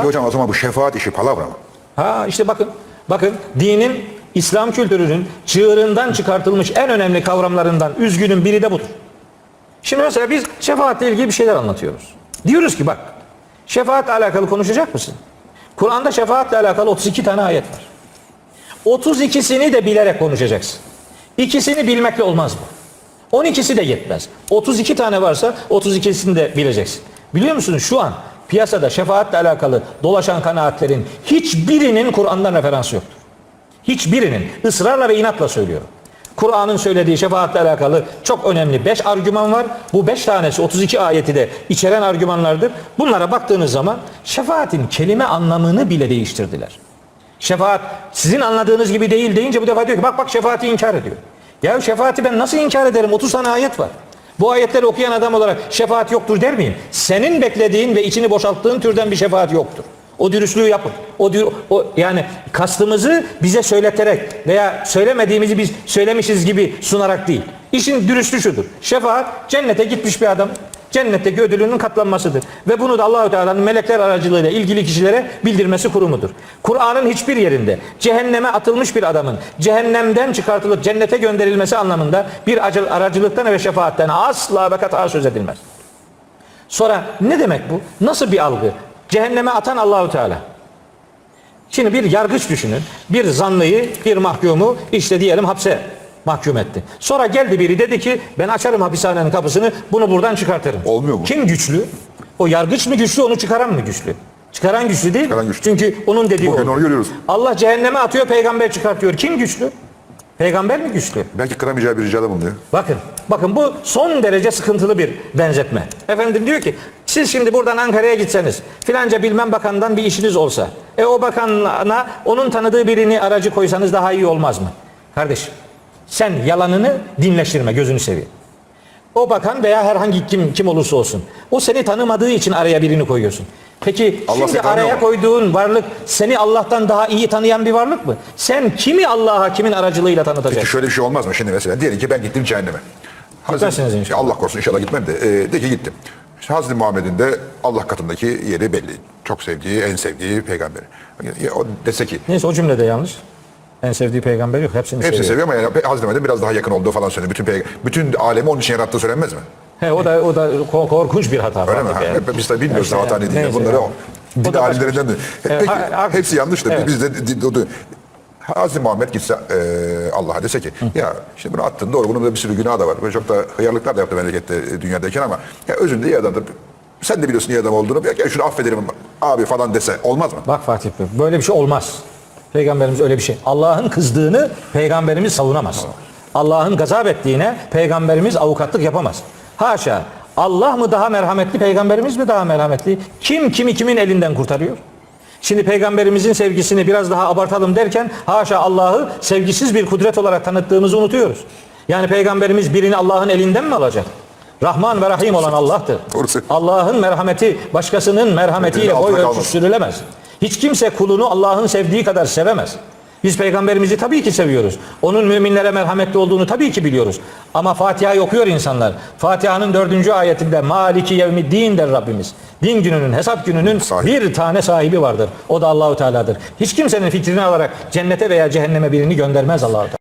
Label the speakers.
Speaker 1: Peki hocam o zaman bu şefaat işi palavra mı?
Speaker 2: Ha işte bakın. Bakın dinin İslam kültürünün çığırından çıkartılmış en önemli kavramlarından üzgünün biri de budur. Şimdi mesela biz şefaatle ilgili bir şeyler anlatıyoruz. Diyoruz ki bak şefaatle alakalı konuşacak mısın? Kur'an'da şefaatle alakalı 32 tane ayet var. 32'sini de bilerek konuşacaksın. İkisini bilmekle olmaz bu. 12'si de yetmez. 32 tane varsa 32'sini de bileceksin. Biliyor musunuz şu an piyasada şefaatle alakalı dolaşan kanaatlerin hiçbirinin Kur'an'dan referansı yoktur. Hiçbirinin ısrarla ve inatla söylüyorum. Kur'an'ın söylediği şefaatle alakalı çok önemli 5 argüman var. Bu 5 tanesi 32 ayeti de içeren argümanlardır. Bunlara baktığınız zaman şefaatin kelime anlamını bile değiştirdiler. Şefaat sizin anladığınız gibi değil deyince bu defa diyor ki bak bak şefaati inkar ediyor. Ya şefaati ben nasıl inkar ederim? 30 tane ayet var. Bu ayetleri okuyan adam olarak şefaat yoktur der miyim? Senin beklediğin ve içini boşalttığın türden bir şefaat yoktur. O dürüstlüğü yapın. O, dür, o yani kastımızı bize söyleterek veya söylemediğimizi biz söylemişiz gibi sunarak değil. İşin dürüstlüğü şudur. Şefaat cennete gitmiş bir adam. Cennetteki ödülünün katlanmasıdır. Ve bunu da Allahü Teala'nın melekler aracılığıyla ilgili kişilere bildirmesi kurumudur. Kur'an'ın hiçbir yerinde cehenneme atılmış bir adamın cehennemden çıkartılıp cennete gönderilmesi anlamında bir acı- aracılıktan ve şefaatten asla ve kata söz edilmez. Sonra ne demek bu? Nasıl bir algı? Cehenneme atan Allahü Teala. Şimdi bir yargıç düşünün. Bir zanlıyı, bir mahkumu işte diyelim hapse mahkum etti. Sonra geldi biri dedi ki ben açarım hapishanenin kapısını bunu buradan çıkartırım.
Speaker 1: Olmuyor mu?
Speaker 2: Kim güçlü? O yargıç mı güçlü onu çıkaran mı güçlü? Çıkaran güçlü değil mi?
Speaker 1: Çıkaran güçlü.
Speaker 2: Çünkü onun dediği
Speaker 1: Bugün
Speaker 2: oldu.
Speaker 1: onu görüyoruz.
Speaker 2: Allah cehenneme atıyor peygamber çıkartıyor. Kim güçlü? Peygamber mi güçlü?
Speaker 1: Belki kıramayacağı bir ricada bulunuyor.
Speaker 2: Bakın, bakın bu son derece sıkıntılı bir benzetme. Efendim diyor ki, siz şimdi buradan Ankara'ya gitseniz, filanca bilmem bakandan bir işiniz olsa, e o bakanla onun tanıdığı birini aracı koysanız daha iyi olmaz mı? Kardeşim, sen yalanını dinleştirme, gözünü seveyim. O bakan veya herhangi kim kim olursa olsun, o seni tanımadığı için araya birini koyuyorsun. Peki
Speaker 1: Allah
Speaker 2: şimdi araya
Speaker 1: mu?
Speaker 2: koyduğun varlık seni Allah'tan daha iyi tanıyan bir varlık mı? Sen kimi Allah'a kimin aracılığıyla tanıtacaksın?
Speaker 1: Peki şöyle bir şey olmaz mı şimdi mesela? Diyelim ki ben gittim cehenneme.
Speaker 2: Gitmezsiniz inşallah.
Speaker 1: Allah korusun inşallah gitmem de. E, de ki gittim. İşte Hazreti Muhammed'in de Allah katındaki yeri belli. Çok sevdiği, en sevdiği peygamberi. O dese ki
Speaker 2: Neyse o cümlede yanlış. En sevdiği peygamber yok. Hepsini
Speaker 1: hepsini
Speaker 2: seviyor.
Speaker 1: seviyor ama yani Hazreti biraz daha yakın olduğu falan söyleniyor. Bütün, peyg- bütün alemi onun için yarattığı söylenmez mi?
Speaker 2: He, o da o da ko- korkunç bir hata.
Speaker 1: Öyle mi? Ha,
Speaker 2: yani.
Speaker 1: hep- Biz de bilmiyoruz
Speaker 2: İşte,
Speaker 1: hata ne
Speaker 2: neyse
Speaker 1: Bunları
Speaker 2: yani.
Speaker 1: o. Din
Speaker 2: da başka
Speaker 1: alimlerinden de.
Speaker 2: Evet,
Speaker 1: Peki,
Speaker 2: ha-
Speaker 1: hepsi yanlış da
Speaker 2: Evet.
Speaker 1: biz de di- di- di- Hazreti Muhammed gitse e, Allah'a dese ki ya işte bunu attın doğru bunun da bir sürü günah da var. Böyle çok da hıyarlıklar da yaptı memlekette e, dünyadayken ama ya özünde iyi adamdır. Sen de biliyorsun iyi adam olduğunu. Ya gel şunu affederim abi falan dese olmaz mı?
Speaker 2: Bak Fatih Bey böyle bir şey olmaz. Peygamberimiz öyle bir şey. Allah'ın kızdığını peygamberimiz savunamaz. Allah'ın gazap ettiğine peygamberimiz avukatlık yapamaz. Haşa. Allah mı daha merhametli, peygamberimiz mi daha merhametli? Kim kimi kimin elinden kurtarıyor? Şimdi peygamberimizin sevgisini biraz daha abartalım derken haşa Allah'ı sevgisiz bir kudret olarak tanıttığımızı unutuyoruz. Yani peygamberimiz birini Allah'ın elinden mi alacak? Rahman ve Rahim olan Allah'tır. Allah'ın merhameti başkasının merhametiyle boy
Speaker 1: kalmaz.
Speaker 2: ölçüştürülemez. Hiç kimse kulunu Allah'ın sevdiği kadar sevemez. Biz peygamberimizi tabii ki seviyoruz. Onun müminlere merhametli olduğunu tabii ki biliyoruz. Ama Fatiha'yı okuyor insanlar. Fatiha'nın dördüncü ayetinde Maliki yevmi din der Rabbimiz. Din gününün, hesap gününün bir tane sahibi vardır. O da Allahu Teala'dır. Hiç kimsenin fikrini alarak cennete veya cehenneme birini göndermez Allahu Teala.